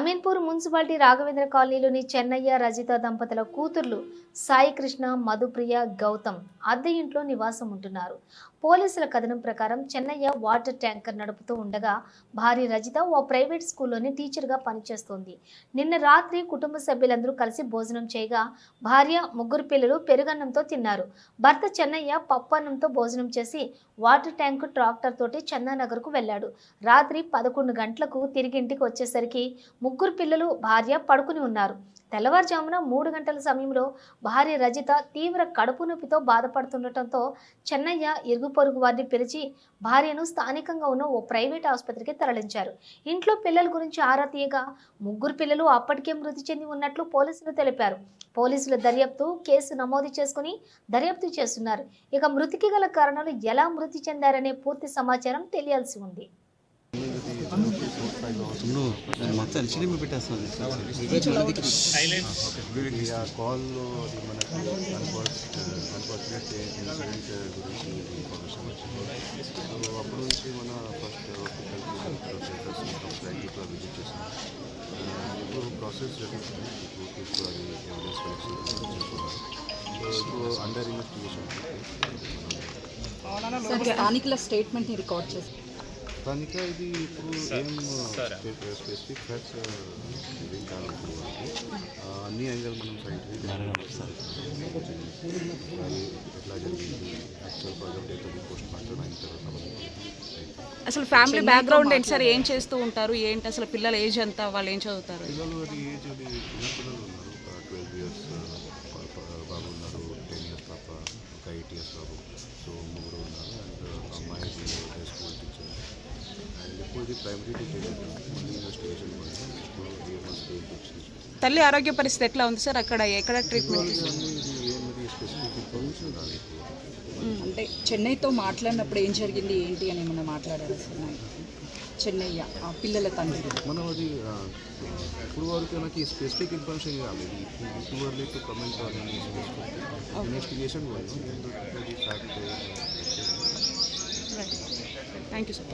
Ameenpur municipality Raghavendra కాలనీలోని చెన్నయ్య రజిత దంపతుల కూతుర్లు సాయికృష్ణ మధుప్రియ గౌతమ్ అద్దె ఇంట్లో నివాసం ఉంటున్నారు పోలీసుల కథనం ప్రకారం చెన్నయ్య వాటర్ ట్యాంకర్ నడుపుతూ ఉండగా భార్య రజిత ఓ ప్రైవేట్ స్కూల్లోని టీచర్గా పనిచేస్తోంది. నిన్న రాత్రి కుటుంబ సభ్యులందరూ కలిసి భోజనం చేయగా భార్య ముగ్గురు పిల్లలు పెరుగన్నంతో తిన్నారు. భర్త చెన్నయ్య పప్పన్నంతో భోజనం చేసి వాటర్ ట్యాంకు ట్రాక్టర్ తోటి చందానగర్కు వెళ్ళాడు. రాత్రి పదకొండు గంటలకు తిరిగి ఇంటికి వచ్చేసరికి ముగ్గురు పిల్లలు భార్య పడుకుని ఉన్నారు. తెల్లవారుజామున మూడు గంటల సమయంలో భార్య రజిత తీవ్ర కడుపు నొప్పితో బాధపడుతుండటంతో చెన్నయ్య ఇరుగు పొరుగు వారిని పిలిచి భార్యను స్థానికంగా ఉన్న ఓ ప్రైవేట్ ఆసుపత్రికి తరలించారు. ఇంట్లో పిల్లల గురించి ఆరా తీయగా ముగ్గురు పిల్లలు అప్పటికే మృతి చెంది ఉన్నట్లు పోలీసులు తెలిపారు. పోలీసులు దర్యాప్తు కేసు నమోదు చేసుకుని దర్యాప్తు చేస్తున్నారు. ఇక మృతికి గల కారణాలు ఎలా మృతి చెందారనే పూర్తి సమాచారం తెలియాల్సి ఉంది. తమ్ముడు మొత్తం ఎల్సిడి కాల్లో అది మనకి అన్ఫార్చునేట్ ఇన్సిడెంట్ గురించి ఇన్ఫర్మేషన్ వచ్చింది అప్పటి నుంచి మన ఫస్ట్ హాస్పిటల్కి విజిట్ చేసాం ఇప్పుడు ప్రాసెస్ జరుగుతుంది ఇప్పుడు ఎవిడెన్స్ కలెక్షన్ అండర్ ఇన్వెస్టిగేషన్ స్టేట్మెంట్ని రికార్డ్ చేసి ఇది ఇప్పుడు ఏం స్పెసిఫిక్ ఫ్యాక్ట్స్ ఏం కాదు అన్ని యాంగిల్ మనం సైంటిఫిక్ ఎట్లా జరిగింది? యాక్చువల్ ప్రాజెక్ట్ అవుతుంది పోస్ట్ మార్టం అయిన తర్వాత మనకి అసలు ఫ్యామిలీ బ్యాక్గ్రౌండ్ ఏంటి సార్? ఏం చేస్తూ ఉంటారు? ఏంటి అసలు పిల్లల ఏజ్ ఎంత? వాళ్ళు ఏం చదువుతారు? పిల్లలు అది ఏజ్ అది చిన్న పిల్లలు ఉన్నారు. ట్వెల్వ్ ఇయర్స్ బాబు ఉన్నారు టెన్ ఇయర్స్ పాప ఒక ఎయిట్ ఇయర్స్ బాబు. సో ముగ్గురు ఉన్నారు. ప్రైమరీ ఇన్వెస్టిగేషన్ తల్లి ఆరోగ్య పరిస్థితి ఎట్లా ఉంది సార్? అక్కడ ఎక్కడ ట్రీట్మెంట్ అంటే చెన్నైతో మాట్లాడినప్పుడు ఏం జరిగింది ఏంటి అని ఏమన్నా మాట్లాడారు సార్? చెన్నయ్య ఆ పిల్లల తండ్రి. మనం అది ఇప్పుడు వరకు నాకు specific information to comment on investigation thank you sir